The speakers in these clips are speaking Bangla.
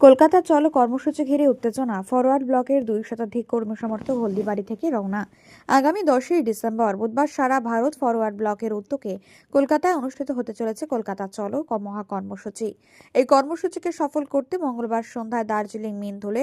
কলকাতা চলো কর্মসূচি ঘিরে উত্তেজনা। ফরওয়ার্ড ব্লকের দুই শতাধিক কর্মী সমর্থক হলদিবাড়ি থেকে রওনা। আগামী দশই ডিসেম্বর, বুধবার সারা ভারত ফরওয়ার্ড ব্লকের উদ্যোগে কলকাতায় অনুষ্ঠিত হতে চলেছে কলকাতা চলো মহা কর্মসূচি এই কর্মসূচিকে সফল করতে মঙ্গলবার সন্ধ্যায় দার্জিলিং মিন ধরে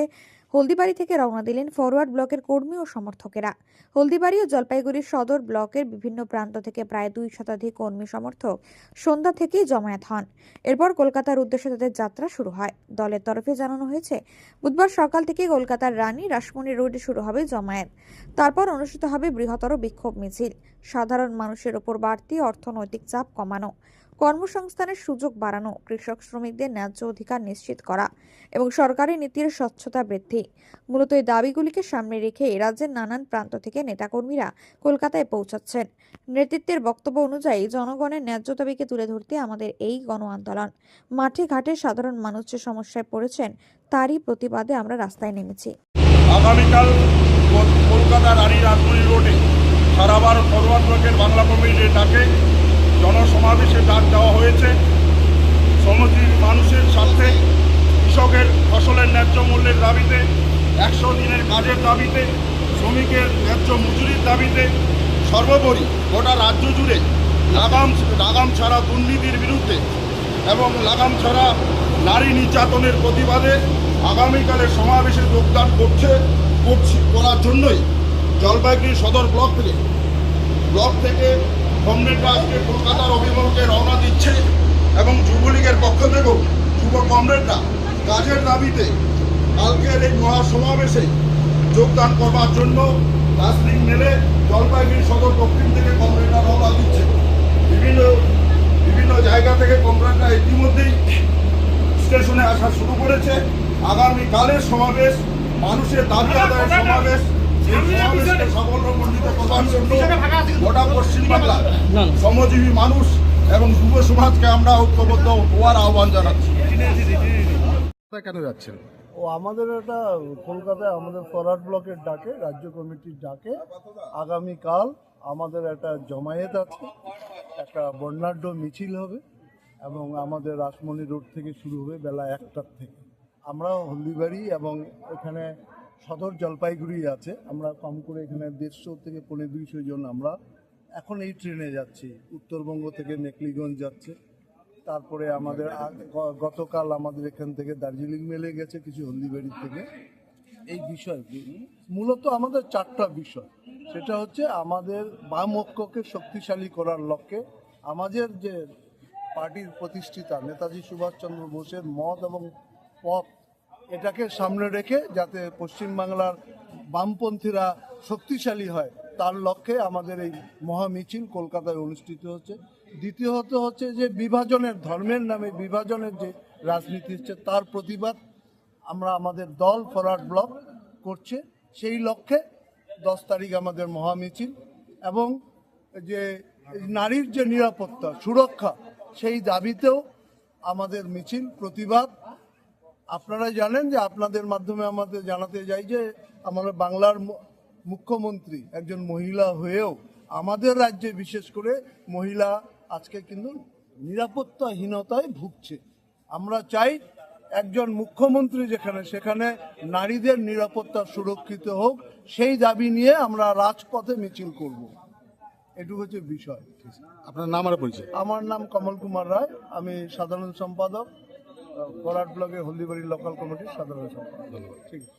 হলদিবাড়ি থেকে রওনা দিলেন ফরওয়ার্ড ব্লকের কর্মী ও সমর্থকেরা। হলদিবাড়ি ও জলপাইগুড়ি সদর ব্লকের বিভিন্ন প্রান্ত থেকে প্রায় দুই শতাধিক কর্মী সমর্থক সন্ধ্যা থেকেই জমায়েত হন। এরপর কলকাতার উদ্দেশ্যে তাদের যাত্রা শুরু হয়। দলের তরফে জানানো হয়েছে, বুধবার সকাল থেকে কলকাতার রানী রাসমণি রোডে শুরু হবে জমায়েত। তারপর অনুষ্ঠিত হবে বৃহত্তর বিক্ষোভ মিছিল। সাধারণ মানুষের ওপর বাড়তি অর্থনৈতিক চাপ কমানো। কর্মসংস্থানের সুযোগ বাড়ানো, কৃষক শ্রমিকদের ন্যায্য অধিকার নিশ্চিত করা এবং সরকারি নীতির স্বচ্ছতা বৃদ্ধি। মূলত এই দাবিগুলিকে সামনে রেখে রাজ্যের নানান প্রান্ত থেকে নেতাকর্মীরা কলকাতায় পৌঁছাচ্ছেন। নেতৃত্বের বক্তব্য অনুযায়ী জনগণের ন্যায্য দাবিকে তুলে ধরতে আমাদের এই গণ আন্দোলন। মাঠে ঘাটে সাধারণ মানুষ যে সমস্যায় পড়েছেন, তারই প্রতিবাদে আমরা রাস্তায় নেমেছি। আগামীকাল কল- কলকাতা রানী রাজমণি রোডে সারা ভারত ফরওয়ার্ড ব্লকের বাংলা কমিটির ডাকে জনসমাবেশে ডাক দেওয়া হয়েছে। শ্রমজীবী মানুষের স্বার্থে, কৃষকের ফসলের ন্যায্য মূল্যের দাবিতে, একশো দিনের কাজের দাবিতে, শ্রমিকের ন্যায্য মজুরির দাবিতে সর্বোপরি গোটা রাজ্য জুড়ে লাগাম লাগাম ছাড়া দুর্নীতির বিরুদ্ধে এবং লাগাম ছাড়া নারী নির্যাতনের প্রতিবাদে আগামীকালের সমাবেশে যোগদান করছে, করছি, করার জন্যই জলপাইগুড়ি সদর ব্লক থেকে ব্লক থেকে কমরেডরা আজকে কলকাতার অভিমুখে রওনা দিচ্ছে এবং যুবলীগের পক্ষ থেকেও যুব কমরেডরা কাজের দাবিতে কালকের এই মহাসমাবেশে যোগদান করবার জন্য দার্জিলিং মেলে জলপাইগুড়ি সদর দক্ষিণ থেকে কমরেডরা রওনা দিচ্ছে। বিভিন্ন বিভিন্ন জায়গা থেকে কমরেডরা ইতিমধ্যেই স্টেশনে আসা শুরু করেছে। আগামীকালের সমাবেশ, মানুষের দাবি আদায়ের সমাবেশ গোটা পশ্চিমবাংলা শ্রমজীবী মানুষ এবং যুব সমাজকে আমরা ঐক্যবদ্ধ হওয়ার আহ্বান জানাচ্ছি। কোথায় কেন যাচ্ছেন? ও আমাদের একটা কলকাতায় আমাদের ফরওয়ার্ড ব্লকের ডাকে রাজ্য কমিটির ডাকে আগামীকাল আমাদের একটা জমায়েত আছে একটা বর্ণাঢ্য মিছিল হবে এবং আমাদের রাসমণি রোড থেকে শুরু হবে বেলা একটার থেকে। আমরা হলদিবাড়ি এবং এখানে সদর জলপাইগুড়ি আছে। আমরা কম করে এখানে দেড়শো থেকে পনেরো দুইশো জন আমরা এখন এই ট্রেনে যাচ্ছি। উত্তরবঙ্গ থেকে মেকলিগঞ্জ যাচ্ছে। তারপরে আমাদের গতকাল আমাদের এখান থেকে দার্জিলিং মেলে গেছে কিছু হলদিবাড়ি থেকে। এই বিষয় মূলত আমাদের চারটা বিষয়। সেটা হচ্ছে আমাদের বাম ঐক্যকে শক্তিশালী করার লক্ষ্যে আমাদের যে পার্টির প্রতিষ্ঠিতা নেতাজি সুভাষচন্দ্র বোসের মত এবং পথ এটাকে সামনে রেখে যাতে পশ্চিমবাংলার বামপন্থীরা শক্তিশালী হয়, তার লক্ষ্যে আমাদের এই মহামিছিল কলকাতায় অনুষ্ঠিত হচ্ছে। দ্বিতীয়ত হচ্ছে যে বিভাজনের, ধর্মের নামে বিভাজনের যে রাজনীতি হচ্ছে, তার প্রতিবাদ আমরা আমাদের দল ফরওয়ার্ড ব্লক করছে। সেই লক্ষ্যে দশ তারিখ আমাদের মহামিছিল এবং যে নারীর যে নিরাপত্তা, সুরক্ষা, সেই দাবিতেও আমাদের মিছিল প্রতিবাদ আপনারা জানেন যে আপনাদের মাধ্যমে আমাদের জানাতে যাই যে আমাদের বাংলার মুখ্যমন্ত্রী একজন মহিলা হয়েও আমাদের রাজ্যে বিশেষ করে মহিলা আজকে কিন্তু নিরাপত্তাহীনতায় ভুগছে। আমরা চাই একজন মুখ্যমন্ত্রী যেখানে সেখানে নারীদের নিরাপত্তা সুরক্ষিত হোক সেই দাবি নিয়ে আমরা রাজপথে মিছিল করব। এটুকু হচ্ছে বিষয়। আপনার নাম আর পরিচয়? আমার নাম কমল কুমার রায় আমি সাধারণ সম্পাদক। করাট ব্লকে হলদিবাড়ি লোকাল কমিটির সাধারণ সম্পাদক। ঠিক আছে।